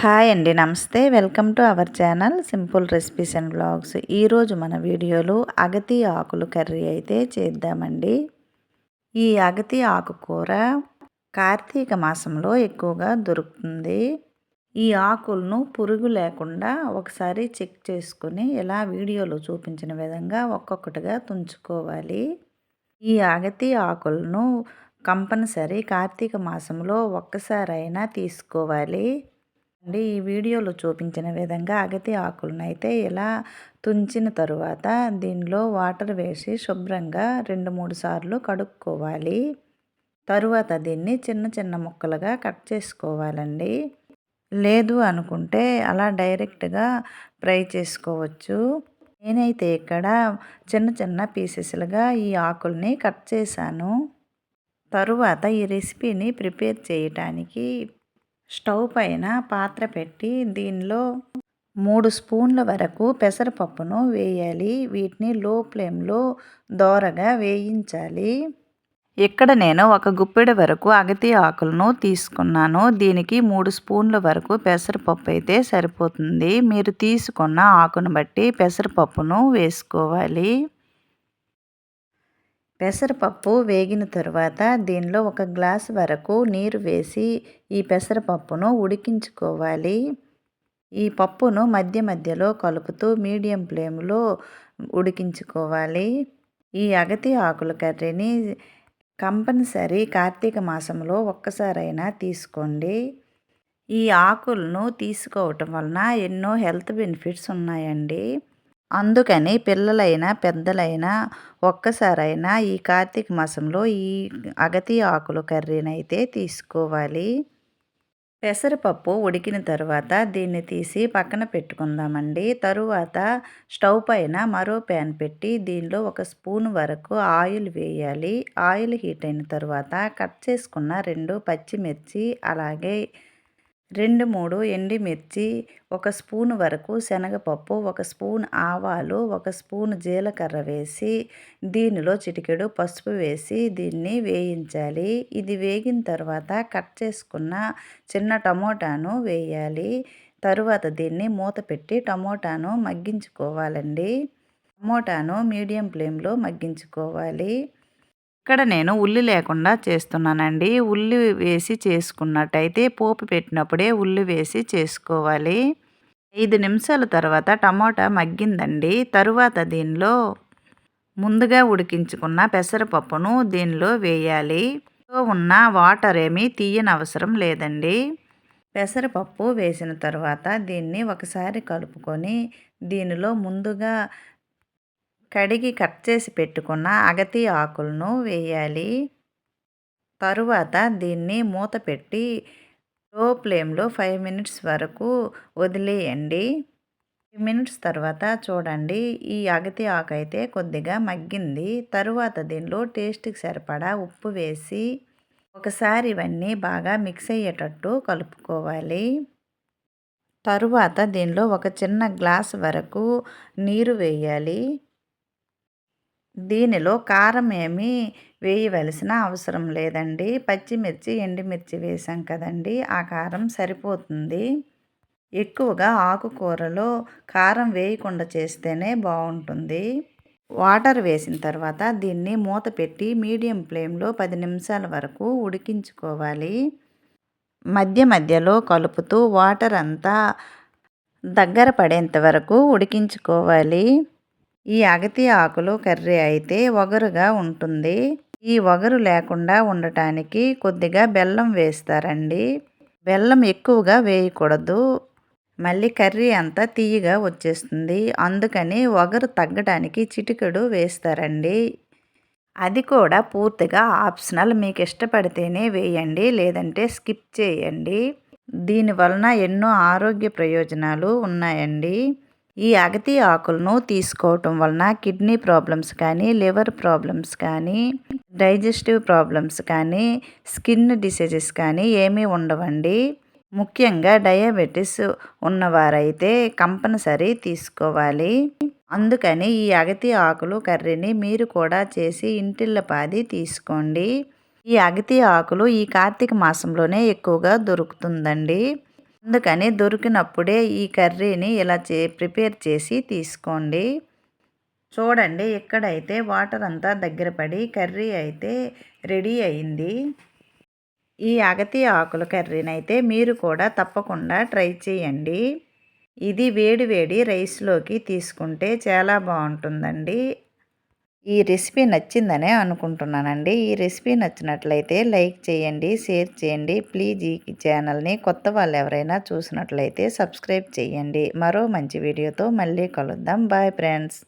Hi అండి నమస్తే. Welcome to our channel simple recipes and blogs ఈరోజు మన వీడియోలో అగతి ఆకులు కర్రీ అయితే చేద్దామండి. ఈ అగతి ఆకుకూర కార్తీక మాసంలో ఎక్కువగా దొరుకుతుంది. ఈ ఆకులను పురుగు లేకుండా ఒకసారి చెక్ చేసుకుని ఇలా వీడియోలో చూపించిన విధంగా ఒక్కొక్కటిగా తుంచుకోవాలి. ఈ అగతి ఆకులను కంపల్సరీ కార్తీక మాసంలో ఒక్కసారైనా తీసుకోవాలి. అండి. ఈ వీడియోలో చూపించిన విధంగా అగతి ఆకులను అయితే ఇలా తుంచిన తరువాత దీనిలో వాటర్ వేసి శుభ్రంగా రెండు మూడు సార్లు కడుక్కోవాలి. తరువాత దీన్ని చిన్న చిన్న ముక్కలుగా కట్ చేసుకోవాలండి. లేదు అనుకుంటే అలా డైరెక్ట్గా ఫ్రై చేసుకోవచ్చు. నేనైతే ఇక్కడ చిన్న చిన్న పీసెస్లుగా ఈ ఆకుల్ని కట్ చేశాను. తరువాత ఈ రెసిపీని ప్రిపేర్ చేయటానికి స్టవ్ పైన పాత్ర పెట్టి దీనిలో మూడు స్పూన్ల వరకు పెసరపప్పును వేయాలి. వీటిని లో ఫ్లేమ్లో దోరగా వేయించాలి. ఇక్కడ నేను ఒక గుప్పెడ వరకు అగతి ఆకులను తీసుకున్నాను. దీనికి మూడు స్పూన్ల వరకు పెసరపప్పు అయితే సరిపోతుంది. మీరు తీసుకున్న ఆకును బట్టి పెసరపప్పును వేసుకోవాలి. పెసరపప్పు వేగిన తరువాత దీనిలో ఒక గ్లాస్ వరకు నీరు వేసి ఈ పెసరపప్పును ఉడికించుకోవాలి. ఈ పప్పును మధ్య మధ్యలో కలుపుతూ మీడియం ఫ్లేమ్లో ఉడికించుకోవాలి. ఈ అగతి ఆకుల కర్రీని కంపల్సరీ కార్తీక మాసంలో ఒక్కసారైనా తీసుకోండి. ఈ ఆకులను తీసుకోవటం వలన ఎన్నో హెల్త్ బెనిఫిట్స్ ఉన్నాయండి. అందుకని పిల్లలైనా పెద్దలైనా ఒక్కసారైనా ఈ కార్తీక మాసంలో ఈ అగతి ఆకులు కర్రీనైతే తీసుకోవాలి. పెసరపప్పు ఉడికిన తర్వాత దీన్ని తీసి పక్కన పెట్టుకుందామండి. తరువాత స్టవ్ పైన మరో ప్యాన్ పెట్టి దీనిలో ఒక స్పూన్ వరకు ఆయిల్ వేయాలి. ఆయిల్ హీట్ అయిన తర్వాత కట్ చేసుకున్న రెండు పచ్చిమిర్చి అలాగే రెండు మూడు ఎండిమిర్చి ఒక స్పూన్ వరకు శనగపప్పు ఒక స్పూన్ ఆవాలు ఒక స్పూన్ జీలకర్ర వేసి దీనిలో చిటికెడు పసుపు వేసి దీన్ని వేయించాలి. ఇది వేగిన తర్వాత కట్ చేసుకున్న చిన్న టమోటాను వేయాలి. తరువాత దీన్ని మూత పెట్టి టమోటాను మగ్గించుకోవాలండి. టమోటాను మీడియం ఫ్లేమ్లో మగ్గించుకోవాలి. ఇక్కడ నేను ఉల్లి లేకుండా చేస్తున్నానండి. ఉల్లి వేసి చేసుకున్నట్టయితే పోపు పెట్టినప్పుడే ఉల్లి వేసి చేసుకోవాలి. ఐదు నిమిషాల తర్వాత టమోటా మగ్గిందండి. తరువాత దీనిలో ముందుగా ఉడికించుకున్న పెసరపప్పును దీనిలో వేయాలి. ఉన్న వాటర్ ఏమీ తీయని అవసరం లేదండి. పెసరపప్పు వేసిన తర్వాత దీన్ని ఒకసారి కలుపుకొని దీనిలో ముందుగా కడిగి కట్ చేసి పెట్టుకున్న అగతి ఆకులను వేయాలి. తరువాత దీన్ని మూత పెట్టి లో ఫ్లేమ్లో ఫైవ్ మినిట్స్ వరకు వదిలేయండి. ఫైవ్ మినిట్స్ తర్వాత చూడండి ఈ అగతి ఆకు అయితే కొద్దిగా మగ్గింది. తరువాత దీనిలో టేస్ట్కి సరిపడా ఉప్పు వేసి ఒకసారి ఇవన్నీ బాగా మిక్స్ అయ్యేటట్టు కలుపుకోవాలి. తరువాత దీనిలో ఒక చిన్న గ్లాస్ వరకు నీరు వేయాలి. దీనిలో కారం ఏమీ వేయవలసిన అవసరం లేదండి. పచ్చిమిర్చి ఎండుమిర్చి వేసాం కదండి. ఆ కారం సరిపోతుంది. ఎక్కువగా ఆకుకూరలో కారం వేయకుండా చేస్తేనే బాగుంటుంది. వాటర్ వేసిన తర్వాత దీన్ని మూత పెట్టి మీడియం ఫ్లేమ్లో పది నిమిషాల వరకు ఉడికించుకోవాలి. మధ్య మధ్యలో కలుపుతూ వాటర్ అంతా దగ్గర పడేంత వరకు ఉడికించుకోవాలి. ఈ అగతి ఆకులు కర్రీ అయితే ఒగరుగా ఉంటుంది. ఈ ఒగరు లేకుండా ఉండటానికి కొద్దిగా బెల్లం వేస్తారండి. బెల్లం ఎక్కువగా వేయకూడదు. మళ్ళీ కర్రీ అంతా తీయగా వచ్చేస్తుంది. అందుకని ఒగరు తగ్గడానికి చిటికెడు వేస్తారండి. అది కూడా పూర్తిగా ఆప్షనల్. మీకు ఇష్టపడితేనే వేయండి లేదంటే స్కిప్ చేయండి. దీనివలన ఎన్నో ఆరోగ్య ప్రయోజనాలు ఉన్నాయండి. ఈ అగతి ఆకులను తీసుకోవటం వలన కిడ్నీ ప్రాబ్లమ్స్ కానీ లివర్ ప్రాబ్లమ్స్ కానీ డైజెస్టివ్ ప్రాబ్లమ్స్ కానీ స్కిన్ డిసీజెస్ కానీ ఏమీ ఉండవండి. ముఖ్యంగా డయాబెటీస్ ఉన్నవారైతే కంపల్సరీ తీసుకోవాలి. అందుకని ఈ అగతి ఆకులు కర్రీని మీరు కూడా చేసి ఇంటిల్లపాది తీసుకోండి. ఈ అగతి ఆకులు ఈ కార్తీక మాసంలోనే ఎక్కువగా దొరుకుతుందండి. అందుకని దొరికినప్పుడే ఈ కర్రీని ఇలా చే ప్రిపేర్ చేసి తీసుకోండి. చూడండి ఇక్కడైతే వాటర్ అంతా దగ్గర పడి కర్రీ అయితే రెడీ అయింది. ఈ అగతి ఆకుల కర్రీని అయితే మీరు కూడా తప్పకుండా ట్రై చేయండి. ఇది వేడి వేడి రైస్లోకి తీసుకుంటే చాలా బాగుంటుందండి. ఈ రెసిపీ నచ్చిందనే అనుకుంటున్నానండి. ఈ రెసిపీ నచ్చినట్లయితే లైక్ చేయండి షేర్ చేయండి. ప్లీజ్ ఈ ఛానల్ని కొత్త వాళ్ళు ఎవరైనా చూసినట్లయితే సబ్స్క్రైబ్ చేయండి. మరో మంచి వీడియోతో మళ్ళీ కలుద్దాం. Bye friends.